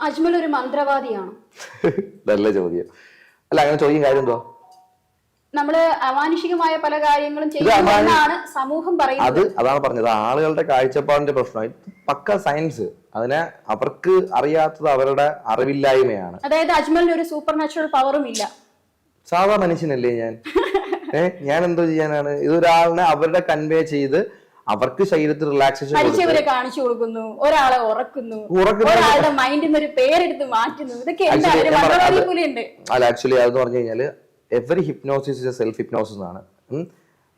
അജ്മൽ ഒരു മന്ത്രവാദിയാണ്. നല്ല ചോദ്യം. അല്ല അങ്ങനെ ചോദ്യം കാര്യം എന്തോ നമ്മൾ അമാനുഷികമായ പല കാര്യങ്ങളും ചെയ്യുന്നതാണ് സമൂഹം പറയുന്നത്. അത് അതാണ് പറഞ്ഞത്. ആളുകളുടെ കാഴ്ചപ്പാടിന്റെ പ്രശ്നം. പക്ക സയൻസ്. അതിനെ അവർക്ക് അറിയാത്തത് അവരുടെ അറിവില്ലായ്മയാണ്. അതായത് അജ്മലിന് ഒരു സൂപ്പർ നാച്ചുറൽ പവറും ഇല്ല. സാധാ മനുഷ്യനല്ലേ ഞാൻ? ഏഹ് ഞാൻ എന്തോ ചെയ്യാനാണ്? ഇതൊരാളിനെ അവരുടെ കൺവേ ചെയ്ത് അവർക്ക് ശരീരത്തിൽ റിലാക്സേഷൻ മരിച്ചവരെ കാണിച്ചു കൊടുക്കുന്നു ഒരാളെ ഉറക്കുന്നു ഒരാളുടെ മൈൻഡിൽ നിന്ന് ഒരു പേരെടുത്ത് മാറ്റുന്നു. ഇതൊക്കെ അല്ല ആക്ച്വലി അതെന്ന് പറഞ്ഞു കഴിഞ്ഞാൽ every hypnosis is self hypnosis ആണ് അവർ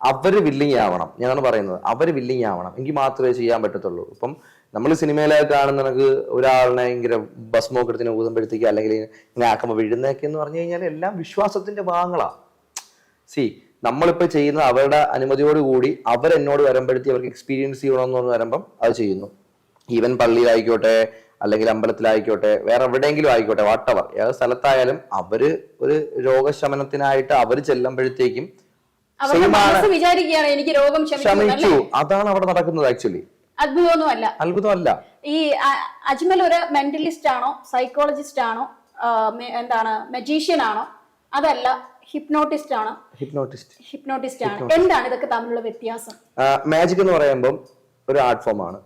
അവർ വില്ലിങ് ആവണം. ഞാനാണ് പറയുന്നത്. അവർ വില്ലിങ് ആവണം. എങ്കിൽ മാത്രമേ ചെയ്യാൻ പറ്റത്തുള്ളൂ. ഇപ്പം നമ്മൾ സിനിമയിലൊക്കെ കാണുന്ന കണക്ക് ഒരാളിനെ ഇങ്ങനെ ഭസ്മൊക്കെ എടുത്തിന് ഊതുമ്പോഴത്തേക്ക് അല്ലെങ്കിൽ ഇങ്ങനെ ആക്കുമ്പോൾ വിഴുന്നേക്കെന്ന് പറഞ്ഞു കഴിഞ്ഞാൽ എല്ലാം വിശ്വാസത്തിന്റെ ഭാഗങ്ങളാണ് സി നമ്മളിപ്പോ ചെയ്യുന്ന അവരുടെ അനുമതിയോടുകൂടി അവരെന്നോട് വരുമ്പോഴത്തേ അവർക്ക് എക്സ്പീരിയൻസ് ചെയ്യണമെന്ന് പറഞ്ഞ് വരുമ്പം അത് ചെയ്യുന്നു. ഈവൻ പള്ളിയിലായിക്കോട്ടെ അല്ലെങ്കിൽ അമ്പലത്തിലായിക്കോട്ടെ വേറെ എവിടെയെങ്കിലും ആയിക്കോട്ടെ വാട്ടവർ ഏത് സ്ഥലത്തായാലും അവർ ഒരു രോഗശമനത്തിനായിട്ട് അവർ ചെല്ലുമ്പോഴത്തേക്കും എനിക്ക് രോഗം ശമിച്ചു ക്ഷമിച്ചു. അതാണ് അവിടെ നടക്കുന്നത് ആക്ച്വലി അത്ഭുതമൊന്നുമല്ല. അത്ഭുതമല്ല. ഈ അജ്മൽ ഒരു മെന്റലിസ്റ്റ് ആണോ സൈക്കോളജിസ്റ്റ് ആണോ എന്താണ് മെജീഷ്യൻ ആണോ? അതല്ല. ഹിപ്നോട്ടിസ്റ്റ് ആണ്? ഹിപ്നോട്ടിസ്റ്റ് ഹിപ്നോട്ടിസ്റ്റ് ആണ്. എന്താണ് ഇതൊക്കെ തമ്മിലുള്ള വ്യത്യാസം? മാജിക് എന്ന് പറയുമ്പോൾ ഒരു ആർട്ട് ഫോം ആണ്.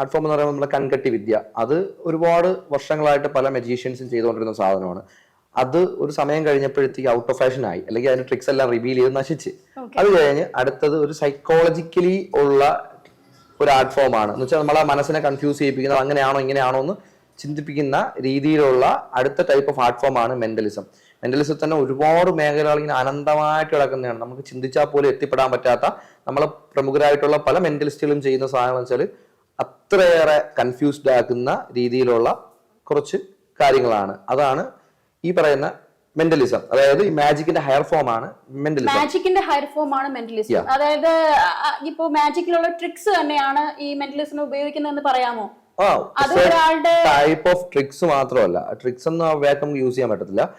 ആർട്ട് ഫോം എന്ന് പറയുമ്പോൾ നമ്മുടെ കൺകട്ടി വിദ്യ. അത് ഒരുപാട് വർഷങ്ങളായിട്ട് പല മജീഷ്യൻസും ചെയ്തുകൊണ്ടിരുന്ന സാധനമാണ്. അത് ഒരു സമയം കഴിഞ്ഞപ്പോഴത്തേക്ക് ഔട്ട് ഓഫ് ഫാഷൻ ആയി. അല്ലെങ്കിൽ അതിന്റെ ട്രിക്സ് എല്ലാം റിവീൽ ചെയ്ത് നശിച്ച്. അത് കഴിഞ്ഞ് അടുത്തത് ഒരു സൈക്കോളജിക്കലി ഉള്ള ഒരു ആർട്ട് ഫോം ആണ്. എന്ന് വെച്ചാൽ നമ്മളെ മനസ്സിനെ കൺഫ്യൂസ് ചെയ്യിപ്പിക്കുന്നത് അങ്ങനെയാണോ ഇങ്ങനെയാണോ എന്ന് ചിന്തിപ്പിക്കുന്ന രീതിയിലുള്ള അടുത്ത ടൈപ്പ് ഓഫ് ആർട്ട് ഫോം ആണ് മെന്റലിസം മെന്റലിസം തന്നെ ഒരുപാട് മേഖലകൾ ഇങ്ങനെ അനന്തമായിട്ട് കിടക്കുന്നതാണ്. നമുക്ക് ചിന്തിച്ചാൽ പോലും എത്തിപ്പെടാൻ പറ്റാത്ത നമ്മളെ പ്രമുഖരായിട്ടുള്ള പല മെന്റലിസ്റ്റുകളും ചെയ്യുന്ന സാധനം വെച്ചാൽ അത്രയേറെ കൺഫ്യൂസ്ഡ് ആക്കുന്ന രീതിയിലുള്ള കുറച്ച് കാര്യങ്ങളാണ്. അതാണ് ഈ പറയുന്ന മെന്റലിസം അതായത് ഈ മാജിക്കിന്റെ ഹയർ ഫോം ആണ് മെന്റലിസം മാജിക്കിന്റെ ഹയർ ഫോം ആണ് മെന്റലിസം അതായത് ഇപ്പോ മാജിക്കിലുള്ള ട്രിക്സ് തന്നെയാണ് ഈ മെന്റലിസം ഉപയോഗിക്കുന്നതെന്ന് പറയാമോ? അത് ഒരാളുടെ ടൈപ്പ് ഓഫ് ട്രിക്സ് മാത്രമല്ല. ട്രിക്സ് എന്ന് വേഗം യൂസ് ചെയ്യാൻ പറ്റത്തില്ല.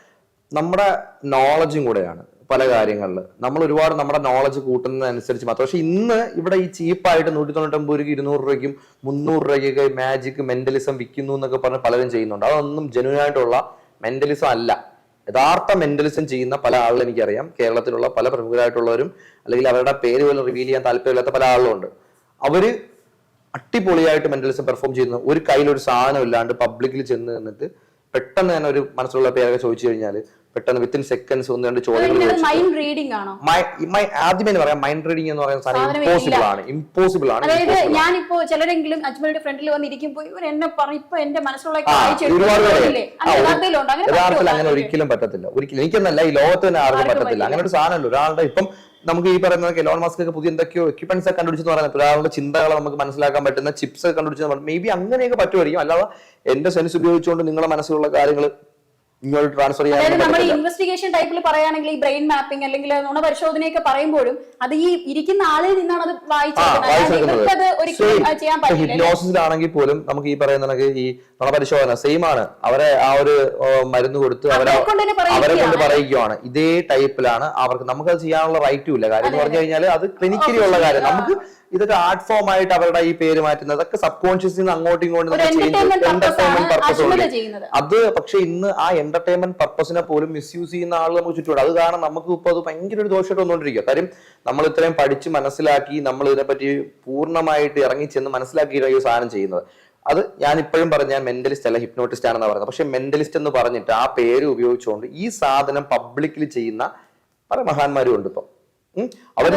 നമ്മുടെ നോളജും കൂടെയാണ് പല കാര്യങ്ങളിൽ നമ്മൾ ഒരുപാട് നമ്മുടെ നോളജ് കൂട്ടുന്നതനുസരിച്ച് മാത്രം. പക്ഷെ ഇന്ന് ഇവിടെ ഈ ചീപ്പായിട്ട് നൂറ്റി തൊണ്ണൂറ്റൊമ്പത് രൂപയ്ക്ക് ഇരുന്നൂറ് രൂപയ്ക്കും മുന്നൂറ് രൂപയ്ക്കൊക്കെ മാജിക് മെന്റലിസം വിൽക്കുന്നു എന്നൊക്കെ പറഞ്ഞ് പലരും ചെയ്യുന്നുണ്ട്. അതൊന്നും ജനുവൻ ആയിട്ടുള്ള മെന്റലിസം അല്ല. യഥാർത്ഥ മെന്റലിസം ചെയ്യുന്ന പല ആളുകൾ എനിക്കറിയാം. കേരളത്തിലുള്ള പല പ്രമുഖരായിട്ടുള്ളവരും അല്ലെങ്കിൽ അവരുടെ പേര് പോലും റിവീൽ ചെയ്യാൻ താല്പര്യമില്ലാത്ത പല ആളുകളുണ്ട്. അവർ അടിപൊളിയായിട്ട് മെന്റലിസം പെർഫോം ചെയ്യുന്ന ഒരു കയ്യിൽ ഒരു സാധനം ഇല്ലാണ്ട് പബ്ലിക്കിൽ ചെന്ന് നിന്നിട്ട് പെട്ടെന്ന് തന്നെ ഒരു മനസ്സിലുള്ള പേരൊക്കെ ചോദിച്ചു കഴിഞ്ഞാൽ പെട്ടെന്ന് വിത്തിൻ സെക്കൻഡ്സ് ഒന്ന് രണ്ട് ചോദ്യങ്ങൾ ആദ്യമേ പറയാം മൈൻഡ് റീഡിംഗ് എന്ന് പറയുന്ന സാധനം ഇമ്പോസിബിൾ ആണ്. ഇമ്പോസിബിൾ ആണ്. അതായത്. ഞാനിപ്പോ ചിലരെങ്കിലും അജ്മലിന്റെ ഫ്രണ്ടിൽ വന്നിരിക്കുമ്പോ ഇവർ എന്നെ പറഞ്ഞു ഇപ്പൊ എന്റെ മനസ്സിലുള്ള യഥാർത്ഥത്തിൽ? അങ്ങനെ ഒരിക്കലും പറ്റത്തില്ല. ഒരിക്കലും എനിക്കൊന്നല്ല ഈ ലോകത്ത് തന്നെ ആർക്കും പറ്റത്തില്ല. അങ്ങനെ ഒരു സാധനമല്ല. ഒരാളുടെ ഇപ്പം നമുക്ക് ഈ പറയുന്ന എലോൺ മാസ്ക് ഒക്കെ പുതിയ എന്തൊക്കെയോ എക്യുപ്മെന്റ്സ് ഒക്കെ കണ്ടുപിടിച്ചെന്ന് പറയുന്നത് ഒരാളുടെ ചിന്തകളെ നമുക്ക് മനസ്സിലാക്കാൻ പറ്റുന്ന ചിപ്സ് ഒക്കെ കണ്ടുപിടിച്ചെന്ന് മേ ബി അങ്ങനെയൊക്കെ പറ്റുമായിരിക്കും. അല്ലാതെ എന്റെ സെൻസ് ഉപയോഗിച്ചുകൊണ്ട് നിങ്ങളുടെ മനസ്സിലുള്ള കാര്യങ്ങൾ ഇങ്ങോട്ട് ട്രാൻസ്ഫർ ചെയ്യാൻ നമ്മൾ ഇൻവെസ്റ്റിഗേഷൻ ടൈപ്പിൽ പറയുകയാണെങ്കിൽ ഈ ബ്രെയിൻ മാപ്പിംഗ് അല്ലെങ്കിൽ നുണ പരിശോധനയൊക്കെ പറയുമ്പോഴും അത് ഈ ഇരിക്കുന്ന ആളിൽ നിന്നാണ് അത് വായിച്ചത്? ഹിപ്നോസിസിലാണെങ്കിൽ പോലും നമുക്ക് ഈ പറയുന്ന ഈ നുണപരിശോധന സെയിം ആണ്. അവരെ ആ ഒരു മരുന്ന് കൊടുത്ത് അവരെ അവരെ കൊണ്ട്. പറയിക്കുവാണ് ഇതേ ടൈപ്പിലാണ് അവർക്ക് നമുക്ക് അത് ചെയ്യാനുള്ള റൈറ്റും ഇല്ല. കാര്യം എന്ന് പറഞ്ഞു കഴിഞ്ഞാൽ അത് ക്ലിനിക്കലി ഉള്ള കാര്യം. നമുക്ക് ഇതൊക്കെ ആർട്ട് ഫോം ആയിട്ട് അവരുടെ ഈ പേര് മാറ്റുന്നത് അതൊക്കെ സബ് കോൺഷ്യസിൽ നിന്ന് അങ്ങോട്ടും ഇങ്ങോട്ടും ആണ് പർപ്പസ്. അത് പക്ഷെ ഇന്ന് ആ എന്റർടൈൻമെന്റ് പർപ്പസിനെ പോലും മിസ്യൂസ് ചെയ്യുന്ന ആൾ നമുക്ക് ചുറ്റുമുണ്ട്. അത് കാരണം നമുക്ക് ഇപ്പോൾ അത് ഭയങ്കര ഒരു ദോഷമായിട്ട് വന്നുകൊണ്ടിരിക്കുക. കാര്യം നമ്മൾ ഇത്രയും പഠിച്ച് മനസ്സിലാക്കി നമ്മൾ ഇതിനെപ്പറ്റി പൂർണമായിട്ട് ഇറങ്ങി ചെന്ന് മനസ്സിലാക്കി ഈ സാധനം ചെയ്യുന്നത്. അത് ഞാൻ ഇപ്പോഴും പറഞ്ഞ ഞാൻ മെന്റലിസ്റ്റ് അല്ല ഹിപ്നോട്ടിസ്റ്റ് ആണെന്ന് പറയുന്നത്. പക്ഷെ മെന്റലിസ്റ്റ് എന്ന് പറഞ്ഞിട്ട് ആ പേര് ഉപയോഗിച്ചുകൊണ്ട് ഈ സാധനം പബ്ലിക്കിൽ ചെയ്യുന്ന പല മഹാന്മാരും ഉണ്ട് ഇപ്പം. അവർ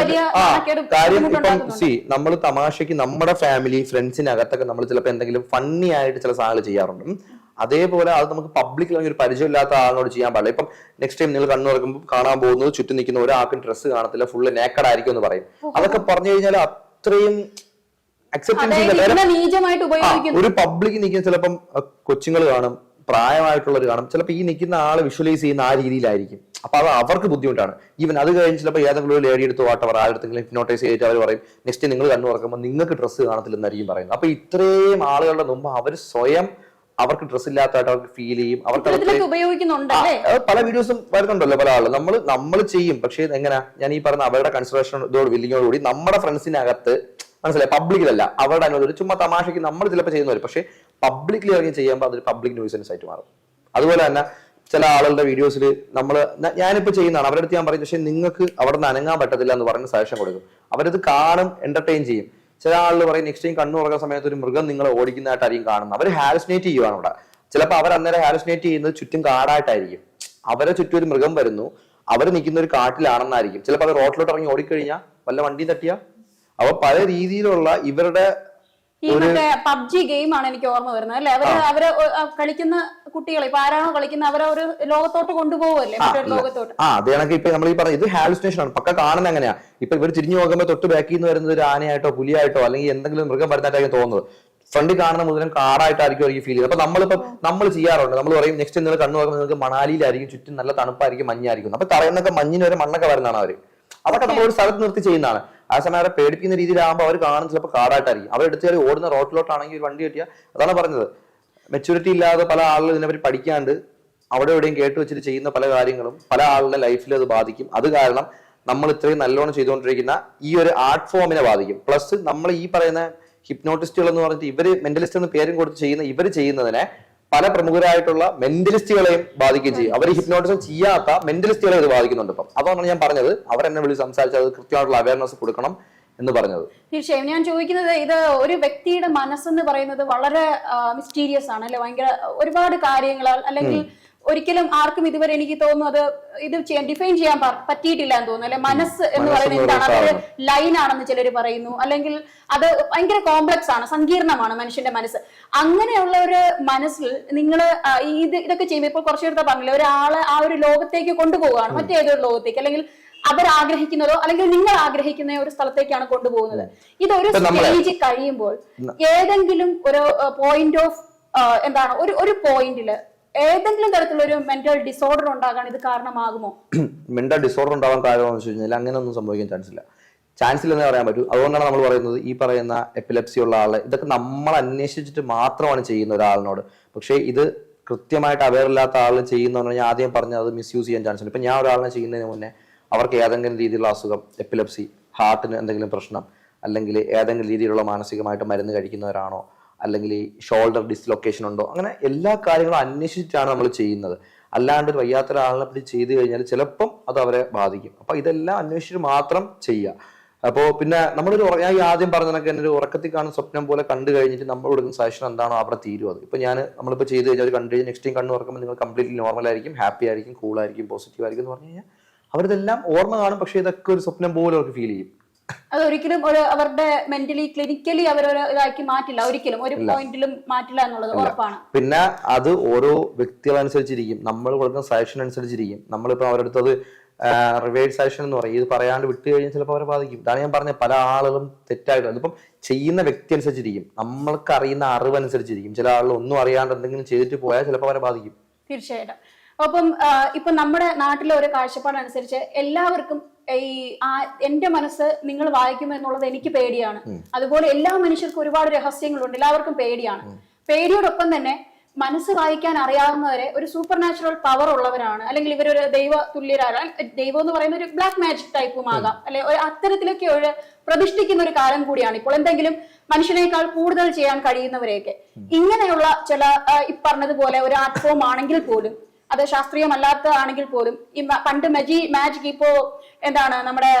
വലിയ ആ കാര്യം ഇപ്പം സി നമ്മൾ തമാശയ്ക്ക് നമ്മുടെ ഫാമിലി ഫ്രണ്ട്സിനകത്തൊക്കെ നമ്മൾ ചിലപ്പോൾ എന്തെങ്കിലും ഫണ്ണി ആയിട്ട് ചില സാധനങ്ങൾ ചെയ്യാറുണ്ട്. അതേപോലെ അത് നമുക്ക് പബ്ലിക്കിൽ ഒരു പരിചയമില്ലാത്ത ആളിനോട് ചെയ്യാൻ പാടില്ല. ഇപ്പം നെക്സ്റ്റ് ടൈം നിങ്ങൾ കണ്ണു തുറക്കുമ്പോൾ കാണാൻ പോകുന്നത് ചുറ്റും നിൽക്കുന്ന ഒരാൾക്കും ഡ്രസ്സ് കാണത്തില്ല ഫുള്ള് നേക്കഡ് ആയിരിക്കും എന്ന് പറയും. അതൊക്കെ പറഞ്ഞു കഴിഞ്ഞാൽ അത്രയും അക്സെപ്റ്റൻസ് ഒരു പബ്ലിക് നിൽക്കുന്ന ചിലപ്പം കൊച്ചുങ്ങൾ കാണും പ്രായമായിട്ടുള്ളവർ കാണും. ചിലപ്പോൾ ഈ നിൽക്കുന്ന ആൾ വിഷ്വലൈസ് ചെയ്യുന്ന ആ രീതിയിലായിരിക്കും. അപ്പൊ അത് അവർക്ക് ബുദ്ധിമുട്ടാണ്. ഈവൻ അത് കഴിഞ്ഞ് ചിലപ്പോൾ ഏതെങ്കിലും ഒരു ലേഡി എടുത്ത് വാട്ടവർ ആരെടുത്തെങ്കിലും ഹിപ്നോട്ടൈസ് ചെയ്തിട്ട് അവർ പറയും നെക്സ്റ്റ് നിങ്ങൾ കണ്ണു തുറക്കുമ്പോൾ നിങ്ങൾക്ക് ഡ്രസ്സ് കാണത്തില്ലെന്നായിരിക്കും പറയുന്നത്. അപ്പൊ ഇത്രയും ആളുകളുടെ മുമ്പ് അവർ സ്വയം അവർക്ക് ഡ്രസ് ഇല്ലാത്തതായിട്ട് അവർക്ക് ഫീൽ ചെയ്യും. അവർക്ക് പല വീഡിയോസും വരുന്നുണ്ടല്ലോ പല ആളുകൾ നമ്മൾ നമ്മൾ ചെയ്യും. പക്ഷേ എങ്ങനെ? ഞാൻ ഈ പറഞ്ഞ അവരുടെ കൺസിഡറേഷൻ ഇതോട് വില്ലിങ്ങോട് കൂടി നമ്മുടെ ഫ്രണ്ട്സിനകത്ത് മനസ്സിലായി? പബ്ലിക്കിലല്ല അവരുടെ അനുമതി ചുമ്മാ തമാശയ്ക്ക് നമ്മൾ ചിലപ്പോൾ ചെയ്യുന്നവർ പക്ഷേ പബ്ലിക്കിൽ ഇറങ്ങി ചെയ്യുമ്പോൾ അതൊരു പബ്ലിക് ന്യൂസൻസ് ആയിട്ട് മാറും. അതുപോലെ തന്നെ ചില ആളുകളുടെ വീഡിയോസിൽ നമ്മൾ ഞാനിപ്പോൾ ചെയ്യുന്നതാണ്. അവരുടെ അടുത്ത് ഞാൻ പറയും പക്ഷേ നിങ്ങൾക്ക് അവിടെ നിന്ന് അനങ്ങാൻ പറ്റത്തില്ല എന്ന് പറഞ്ഞ് സജഷൻ കൊടുക്കും. അവരത് കാണും എന്റർടൈൻ ചെയ്യും. ചില ആളുകൾ പറയും നെക്സ്റ്റ് ടൈം കണ്ണു തുറക്കുന്ന സമയത്ത് ഒരു മൃഗം നിങ്ങളെ ഓടിക്കുന്നതായിട്ടായിരിക്കും കാണുന്നത്. അവർ ഹാലുസിനേറ്റ് ചെയ്യുവാണ് അവിടെ ചിലപ്പോൾ അവർ അന്നേരം ഹാലുസിനേറ്റ് ചെയ്യുന്നത് ചുറ്റും കാടായിട്ടായിരിക്കും. അവരെ ചുറ്റും ഒരു മൃഗം വരുന്നു അവർ നിൽക്കുന്ന ഒരു കാട്ടിലാണെന്നായിരിക്കും. ചിലപ്പോൾ അത് റോട്ടിലോട്ട് ഇറങ്ങി ഓടിക്കഴിഞ്ഞാൽ വല്ല വണ്ടി തട്ടിയ? അപ്പൊ പല രീതിയിലുള്ള ഇവരുടെ ഈ മറ്റേ പബ്ജി ഗെയിം ആണ് എനിക്ക് ഓർമ്മ വരുന്നത് അല്ലെ? അവർ അവർ കളിക്കുന്ന കുട്ടികൾ ഇപ്പൊ ആരാണോ കളിക്കുന്ന അവരെ ഒരു ലോകത്തോട്ട് കൊണ്ടുപോകുമല്ലേ മറ്റൊരു ലോകത്തോട്ട്. ആ അത് കണക്ക് ഇപ്പൊ നമ്മൾ ഈ പറഞ്ഞ ഇത് ഹാലുസിനേഷൻ ആണ് പക്ക കാണുന്ന എങ്ങനെയാ? ഇപ്പൊ ഇവർ തിരിഞ്ഞു നോക്കുമ്പോൾ തൊട്ട് ബാക്കിൽ നിന്ന് വരുന്നത് ഒരു ആനയായിട്ടോ പുലിയായിട്ടോ അല്ലെങ്കിൽ എന്തെങ്കിലും മൃഗം വരുന്നതായിട്ടായിരിക്കും തോന്നുന്നത്. ഫ്രണ്ടിൽ കാണുന്ന മുതലും കാറായിട്ടായിരിക്കും അവർക്ക് ഫീൽ ചെയ്യുന്നത്. അപ്പൊ നമ്മളിപ്പോ നമ്മൾ ചെയ്യാറുണ്ട്. നമ്മൾ പറയും നെക്സ്റ്റ് നിങ്ങൾ കണ്ണു നോക്കുമ്പോൾ നിങ്ങൾക്ക് മണാലിയിലായിരിക്കും ചുറ്റും നല്ല തണുപ്പായിരിക്കും മഞ്ഞായിരിക്കും. അപ്പൊ തറയുന്നൊക്കെ മഞ്ഞിന് വരെ മണ്ണൊക്കെ വരുന്നതാണ് അവർ. അതൊക്കെ നമ്മൾ ഒരു സ്ഥലത്ത് നിർത്തി ചെയ്യുന്നതാണ്. ആ സമയം അവരെ പേടിപ്പിക്കുന്ന രീതിയിലാകുമ്പോൾ അവർ കാണുന്നത് ചിലപ്പോൾ കാടായിട്ടായിരിക്കും. അവർ എടുത്ത് കയറി ഓടുന്ന റോട്ടിലോട്ടാണെങ്കിൽ വണ്ടി കിട്ടിയാൽ അതാണ് പറഞ്ഞത്. മെച്ചൂരിറ്റി ഇല്ലാതെ പല ആളുകൾ ഇതിനെപ്പറ്റി പഠിക്കാണ്ട് അവിടെ എവിടെയും കേട്ട് വെച്ചിട്ട് ചെയ്യുന്ന പല കാര്യങ്ങളും പല ആളുടെ ലൈഫിൽ അത് ബാധിക്കും. അത് കാരണം നമ്മൾ ഇത്രയും നല്ലോണം ചെയ്തുകൊണ്ടിരിക്കുന്ന ഈ ഒരു ആർട്ട് ഫോമിനെ ബാധിക്കും. പ്ലസ് നമ്മൾ ഈ പറയുന്ന ഹിപ്നോട്ടിസ്റ്റുകൾ എന്ന് പറഞ്ഞിട്ട് ഇവർ മെന്റലിസ്റ്റ് എന്ന് പേരും കൊടുത്ത് ചെയ്യുന്ന ഇവർ ചെയ്യുന്നതിനെ പല പ്രമുഖരായിട്ടുള്ള മെന്റലിസ്റ്റുകളെയും ബാധിക്കുകയും ചെയ്യും. അവർ ഹിപ്നോട്ടിസം ചെയ്യാത്ത മെന്റലിസ്റ്റുകളെ ഇത് ബാധിക്കുന്നുണ്ട് ഇപ്പം. അതാണ് ഞാൻ പറഞ്ഞത് അവരെന്നെ വിളിച്ച് സംസാരിച്ച് അത് കൃത്യമായിട്ടുള്ള അവയർനെസ് കൊടുക്കണം എന്ന് പറഞ്ഞത്. തീർച്ചയായും. ഞാൻ ചോദിക്കുന്നത് ഇത് ഒരു വ്യക്തിയുടെ മനസ്സെന്ന് പറയുന്നത് വളരെ മിസ്റ്റീരിയസ് ആണ് അല്ലെ? ഭയങ്കര ഒരുപാട് കാര്യങ്ങൾ അല്ലെങ്കിൽ ഒരിക്കലും ആർക്കും ഇതുവരെ എനിക്ക് തോന്നുന്നു അത് ഇത് ഡിഫൈൻ ചെയ്യാൻ പറ്റിയിട്ടില്ല എന്ന് തോന്നുന്നു. അല്ലെ മനസ്സ് എന്ന് പറയുന്നത് എന്താണ് അതൊരു ലൈൻ ആണെന്ന് ചിലർ പറയുന്നു. അല്ലെങ്കിൽ അത് ഭയങ്കര കോംപ്ലക്സ് ആണ് സങ്കീർണമാണ് മനുഷ്യന്റെ മനസ്സ്. അങ്ങനെയുള്ള ഒരു മനസ്സിൽ നിങ്ങൾ ഇത് ഇതൊക്കെ ചെയ്യുമ്പോൾ ഇപ്പോൾ കുറച്ചു നേരത്തെ പറഞ്ഞില്ലേ ഒരാളെ ആ ഒരു ലോകത്തേക്ക് കൊണ്ടുപോവുകയാണ് മറ്റേതൊരു ലോകത്തേക്ക്. അല്ലെങ്കിൽ അവർ ആഗ്രഹിക്കുന്നതോ അല്ലെങ്കിൽ നിങ്ങൾ ആഗ്രഹിക്കുന്ന ഒരു സ്ഥലത്തേക്കാണ് കൊണ്ടുപോകുന്നത്. ഇതൊരു സ്റ്റേജ് കഴിയുമ്പോൾ ഏതെങ്കിലും ഒരു പോയിന്റ് ഓഫ് എന്താണ് ഒരു ഒരു പോയിന്റിൽ ഏതെങ്കിലും തരത്തിലുള്ള ഒരു മെന്റൽ ഡിസോർഡർ ഉണ്ടാകാൻ ഇത് കാരണമാകുമോ? മെന്റൽ ഡിസോർഡർ ഉണ്ടാവാൻ കാരണമെന്ന് വെച്ച് കഴിഞ്ഞാൽ അങ്ങനെയൊന്നും സംഭവിക്കാൻ ചാൻസ് ഇല്ല. ചാൻസ് ഇല്ലെന്ന് പറയാൻ പറ്റൂ. അതുകൊണ്ടാണ് നമ്മൾ പറയുന്നത് ഈ പറയുന്ന എപ്പിലെപ്സി ഉള്ള ആൾ ഇതൊക്കെ നമ്മൾ അന്വേഷിച്ചിട്ട് മാത്രമാണ് ചെയ്യുന്ന ഒരാളിനോട്. പക്ഷേ ഇത് കൃത്യമായിട്ട് അവയർ ഇല്ലാത്ത ആൾ ചെയ്യുന്ന ഞാൻ ആദ്യം പറഞ്ഞത് അത് മിസ്യൂസ് ചെയ്യാൻ ചാൻസ് ഉണ്ട് ഇപ്പൊ ഞാൻ ഒരാളിനെ ചെയ്യുന്നതിന് മുന്നേ അവർക്ക് ഏതെങ്കിലും രീതിയിലുള്ള അസുഖം എപ്പിലെപ്സി ഹാർട്ടിന് എന്തെങ്കിലും പ്രശ്നം അല്ലെങ്കിൽ ഏതെങ്കിലും രീതിയിലുള്ള മാനസികമായിട്ട് മരുന്ന് കഴിക്കുന്നവരാണോ അല്ലെങ്കിൽ ഷോൾഡർ ഡിസ്ലൊക്കേഷൻ ഉണ്ടോ? അങ്ങനെ എല്ലാ കാര്യങ്ങളും അന്വേഷിച്ചിട്ടാണ് നമ്മൾ ചെയ്യുന്നത്. അല്ലാണ്ട് ഒരു വയ്യാത്ത ഒരാളിനെ പറ്റി ചെയ്തു കഴിഞ്ഞാൽ ചിലപ്പം അത് അവരെ ബാധിക്കും. അപ്പൊ ഇതെല്ലാം അന്വേഷിച്ചിട്ട് മാത്രം ചെയ്യുക. അപ്പോ പിന്നെ നമ്മളൊരു ഞാൻ ഈ ആദ്യം പറഞ്ഞതൊക്കെ എന്റെ ഒരു ഉറക്കത്തിൽ കാണുന്ന സ്വപ്നം പോലെ കണ്ടു കഴിഞ്ഞിട്ട് നമ്മൾ കൊടുക്കുന്ന സജഷൻ എന്താണോ അവിടെ തീരും അത്. ഇപ്പൊ ഞാൻ നമ്മളിപ്പോൾ ചെയ്ത് കഴിഞ്ഞാൽ കണ്ടു കഴിഞ്ഞാൽ നെക്സ്റ്റ് ടൈം കണ്ണു ഉറക്കുമ്പോൾ നിങ്ങൾ കംപ്ലീറ്റ്ലി നോർമൽ ആയിരിക്കും ഹാപ്പി ആയിരിക്കും കൂൾ ആയിരിക്കും പോസിറ്റീവ് ആയിരിക്കും എന്ന് പറഞ്ഞു കഴിഞ്ഞാൽ അവരിതെല്ലാം ഓർമ്മ കാണും. പക്ഷേ ഇതൊക്കെ ഒരു സ്വപ്നം പോലെ അവർക്ക് ഫീൽ ചെയ്യും. അത് ഒരിക്കലും ഒരു അവരുടെ മെന്റലി ക്ലിനിക്കലി അവർ ഇതാക്കി മാറ്റില്ല. ഒരിക്കലും ഒരു പോയിന്റിലും മാറ്റില്ല എന്നുള്ളത് ഉറപ്പാണ്. പിന്നെ അത് ഓരോ വ്യക്തികളനുസരിച്ചിരിക്കും. നമ്മൾ കൊടുക്കുന്ന സജഷൻ അനുസരിച്ചിരിക്കും. നമ്മളിപ്പോൾ അവരുടെ അത് റിവേഴ്സ് സജഷൻ എന്ന് പറയും. ഇത് പറയാണ്ട് വിട്ട് കഴിഞ്ഞാൽ ചിലപ്പോൾ അവരെ ബാധിക്കും. ഇതാണ് ഞാൻ പറഞ്ഞത്. പല ആളുകളും തെറ്റായിട്ട്. അതിപ്പം ചെയ്യുന്ന വ്യക്തി അനുസരിച്ചിരിക്കും. നമ്മൾക്ക് അറിയുന്ന അറിവ് അനുസരിച്ചിരിക്കും ചില ആളുകൾ ഒന്നും അറിയാണ്ട് എന്തെങ്കിലും ചെയ്തിട്ട് പോയാൽ ചിലപ്പോൾ അവരെ ബാധിക്കും. തീർച്ചയായിട്ടും. അപ്പം ഇപ്പൊ നമ്മുടെ നാട്ടിലെ ഒരു കാഴ്ചപ്പാടനുസരിച്ച് എല്ലാവർക്കും ഈ ആ എന്റെ മനസ്സ് നിങ്ങൾ വായിക്കുമോ എന്നുള്ളത് എനിക്ക് പേടിയാണ്. അതുപോലെ എല്ലാ മനുഷ്യർക്കും ഒരുപാട് രഹസ്യങ്ങളുണ്ട്. എല്ലാവർക്കും പേടിയാണ്. പേടിയോടൊപ്പം തന്നെ മനസ്സ് വായിക്കാൻ അറിയാവുന്നവരെ ഒരു സൂപ്പർ നാച്ചുറൽ പവർ ഉള്ളവരാണ്. അല്ലെങ്കിൽ ഇവരൊരു ദൈവ തുല്യരാണ്. ദൈവം എന്ന് പറയുന്ന ഒരു ബ്ലാക്ക് മാജിക് ടൈപ്പും ആകാം. അല്ലെ ഒരു അത്തരത്തിലൊക്കെ ഒരു പ്രതിഷ്ഠിക്കുന്ന ഒരു കാലം കൂടിയാണ്. ഇപ്പോൾ എന്തെങ്കിലും മനുഷ്യനേക്കാൾ കൂടുതൽ ചെയ്യാൻ കഴിയുന്നവരെയൊക്കെ. ഇങ്ങനെയുള്ള ചില ഈ പറഞ്ഞതുപോലെ ഒരു ആർട്ട് ഫോം ആണെങ്കിൽ പോലും അത് ശാസ്ത്രീയമല്ലാത്ത ആണെങ്കിൽ പോലും ഈ പണ്ട് മജി മാജിക് ഇപ്പോ എന്താണ് നമ്മുടെ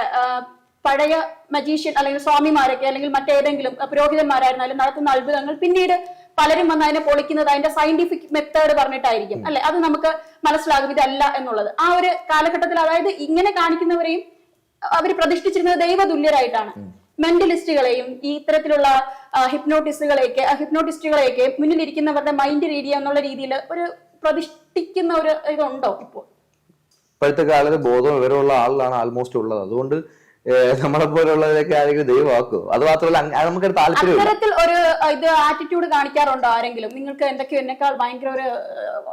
പഴയ മജീഷ്യൻ അല്ലെങ്കിൽ സ്വാമിമാരൊക്കെ അല്ലെങ്കിൽ മറ്റേതെങ്കിലും പുരോഹിതന്മാരായിരുന്നാലും നടത്തുന്ന അത്ഭുതങ്ങൾ പിന്നീട് പലരും വന്ന് അതിനെ പൊളിക്കുന്നത് അതിന്റെ സയന്റിഫിക് മെത്തേഡ് പറഞ്ഞിട്ടായിരിക്കും. അല്ലെ? അത് നമുക്ക് മനസ്സിലാകും ഇതല്ല എന്നുള്ളത്. ആ ഒരു കാലഘട്ടത്തിൽ അതായത് ഇങ്ങനെ കാണിക്കുന്നവരെയും അവർ പ്രതിഷ്ഠിച്ചിരുന്നത് ദൈവതുല്യരായിട്ടാണ്. മെന്റലിസ്റ്റുകളെയും ഈ ഇത്തരത്തിലുള്ള ഹിപ്നോട്ടിസ്റ്റുകളെയൊക്കെ ഹിപ്നോട്ടിസ്റ്റുകളെയൊക്കെ മുന്നിലിരിക്കുന്നവരുടെ മൈൻഡ് രീതി എന്നുള്ള രീതിയിൽ ഒരു പ്രതിഷ്ഠിക്കുന്ന ഒരു ഇതുണ്ടോ ഇപ്പോൾ? ഇപ്പോഴത്തെ കാലത്ത് ബോധം വിവരമുള്ള ആളിലാണ് ആൾമോസ്റ്റ് ഉള്ളത്. അതുകൊണ്ട് നമ്മളെ പോലുള്ളവരൊക്കെ ആരെങ്കിലും ദൈവമാക്കും? അത് മാത്രമല്ല നമുക്ക് താല്പര്യം അത്തരത്തിൽ ഒരു ഇത് ആറ്റിറ്റ്യൂഡ് കാണിക്കാറുണ്ടോ ആരെങ്കിലും? നിങ്ങൾക്ക് എന്തൊക്കെയോ എന്നെക്കാൾ ഭയങ്കര ഒരു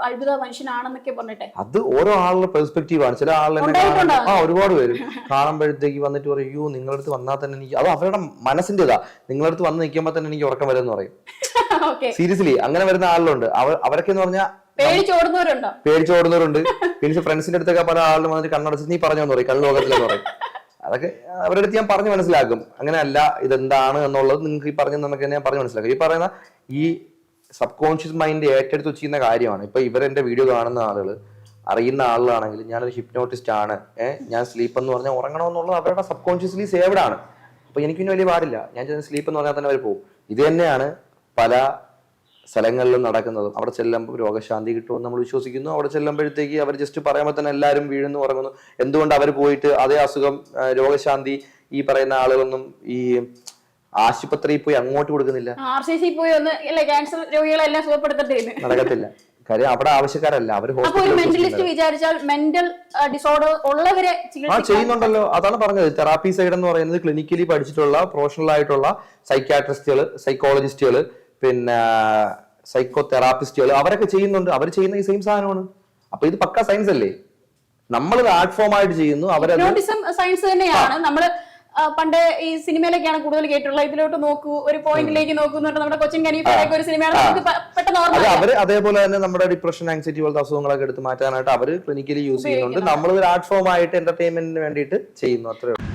അത്ഭുത മനുഷ്യനാണെന്നൊക്കെ പറഞ്ഞിട്ടെ. അത് ഓരോ ആളുടെ പെർസ്പെക്റ്റീവ് ആണ്. ചില എന്നെ? കാണുമ്പോ- ആ ഒരുപാട് പേര് കാണുമ്പോഴത്തേക്ക് വന്നിട്ട് പറയും അയ്യോ നിങ്ങളുടെ അടുത്ത് വന്നാൽ തന്നെ എനിക്ക് അത് അവരുടെ മനസ്സിന്റെ ഇതാ നിങ്ങളുടെ അടുത്ത് വന്ന് നിൽക്കുമ്പോൾ തന്നെ എനിക്ക് ഉറക്കം വരുമെന്ന് പറയും. ഓക്കെ സീരിയസ്ലി അങ്ങനെ വരുന്ന ആളുകളുണ്ട്. അവർ അവരൊക്കെ എന്ന് പറഞ്ഞാൽ പേടിച്ചോടുന്നവരുണ്ടോ പേടിച്ചോടുന്നവരുണ്ട് പിന്നെ ഫ്രണ്ട്സിന്റെ അടുത്തൊക്കെ പല ആളുകളും വന്നിട്ട് കണ്ണടച്ച് നീ പറഞ്ഞു പറയും. കള്ള് ലോകത്തിലെന്ന് പറയും. അതൊക്കെ അവരുടെ അടുത്ത് ഞാൻ പറഞ്ഞു മനസ്സിലാക്കും. അങ്ങനെയല്ല ഇതെന്താണ് എന്നുള്ളത് നിങ്ങൾക്ക് ഈ പറഞ്ഞു നമുക്ക് ഞാൻ പറഞ്ഞു മനസ്സിലാക്കും. ഈ പറയുന്ന ഈ സബ് കോൺഷ്യസ് മൈൻഡ് ഏറ്റെടുത്ത് വെച്ചിരുന്ന കാര്യമാണ്. ഇപ്പൊ ഇവർ എന്റെ വീഡിയോ കാണുന്ന ആളുകൾ അറിയുന്ന ആളുകളാണെങ്കിൽ ഞാനൊരു ഹിപ്നോട്ടിസ്റ്റ് ആണ്. ഏഹ് ഞാൻ സ്ലീപ്പ് എന്ന് പറഞ്ഞാൽ ഉറങ്ങണമെന്നുള്ളത് അവരുടെ സബ് കോൺഷ്യസ്ലി സേവ്ഡ് ആണ്. അപ്പൊ എനിക്ക് പിന്നെ വലിയ പാടില്ല ഞാൻ ചെന്ന് സ്ലീപ്പ് എന്ന് പറഞ്ഞാൽ തന്നെ അവർ പോകും. ഇത് തന്നെയാണ് പല സ്ഥലങ്ങളിലും നടക്കുന്നതും അവിടെ ചെല്ലുമ്പോൾ രോഗശാന്തി കിട്ടുമെന്ന് നമ്മൾ വിശ്വസിക്കുന്നു. അവിടെ ചെല്ലുമ്പോഴത്തേക്ക് അവർ ജസ്റ്റ് പറയുമ്പോൾ തന്നെ എല്ലാവരും വീഴുന്നു ഉറങ്ങുന്നു. എന്തുകൊണ്ട് അവർ പോയിട്ട് അതേ അസുഖം രോഗശാന്തി ഈ പറയുന്ന ആളുകളൊന്നും ഈ ആശുപത്രിയിൽ പോയി അങ്ങോട്ട് കൊടുക്കുന്നില്ല? ആർ സി സി പോയി ഒന്ന് ക്യാൻസർ രോഗികളെല്ലാം സുഖപ്പെടുത്തട്ടെ. നടക്കത്തില്ല. കാര്യം അവിടെ ആവശ്യക്കാരല്ല അവർ മെന്റലിസ്റ്റ് വിചാരിച്ചാൽ മെന്റൽ ഡിസോർഡർ ഉള്ളവരെ ആ ചെയ്യുന്നുണ്ടല്ലോ. അതാണ് പറഞ്ഞത്. തെറാപ്പി സൈഡ് എന്ന് പറയുന്നത് ക്ലിനിക്കലി പഠിച്ചിട്ടുള്ള പ്രൊഫഷണൽ ആയിട്ടുള്ള സൈക്യാട്രിസ്റ്റുകൾ സൈക്കോളജിസ്റ്റുകൾ പിന്നെ സൈക്കോ തെറാപ്പിസ്റ്റുകൾ അവരൊക്കെ ചെയ്യുന്നുണ്ട്. അവർ ചെയ്യുന്ന ഈ സെയിം സാധനമാണ്. അപ്പൊ ഇത് പക്ക സയൻസ് അല്ലേ? നമ്മൾ ആർട്ട് ഫോം ആയിട്ട് ചെയ്യുന്നു അവരത് സയൻസ് തന്നെയാണ്. നമ്മൾ പണ്ട് ഈ സിനിമയിലൊക്കെയാണ് കൂടുതൽ കേട്ടിട്ടുള്ളത്. ഇതിലോട്ട് നോക്കൂ ഒരു പോയിന്റിലേക്ക് നോക്കൂ എന്ന് നമ്മുടെ കൊച്ചിൻ കനീഫയൊക്കെ ഒരു സിനിമയാണ്. നമുക്ക് പെട്ടെന്ന് ഓർമ്മ അവർ അതേപോലെ തന്നെ നമ്മുടെ ഡിപ്രഷൻ ആൻസൈറ്റി പോലത്തെ അസുഖങ്ങളൊക്കെ എടുത്ത് മാറ്റാനായിട്ട് അവർ ക്ലിനിക്കലി യൂസ് ചെയ്യുന്നുണ്ട്. നമ്മൾ ഒരു ആർട്ട് ഫോം ആയിട്ട് എന്റർടൈൻമെന്റിന് വേണ്ടിയിട്ട് ചെയ്യുന്നു. അത്രേ ഉള്ളൂ.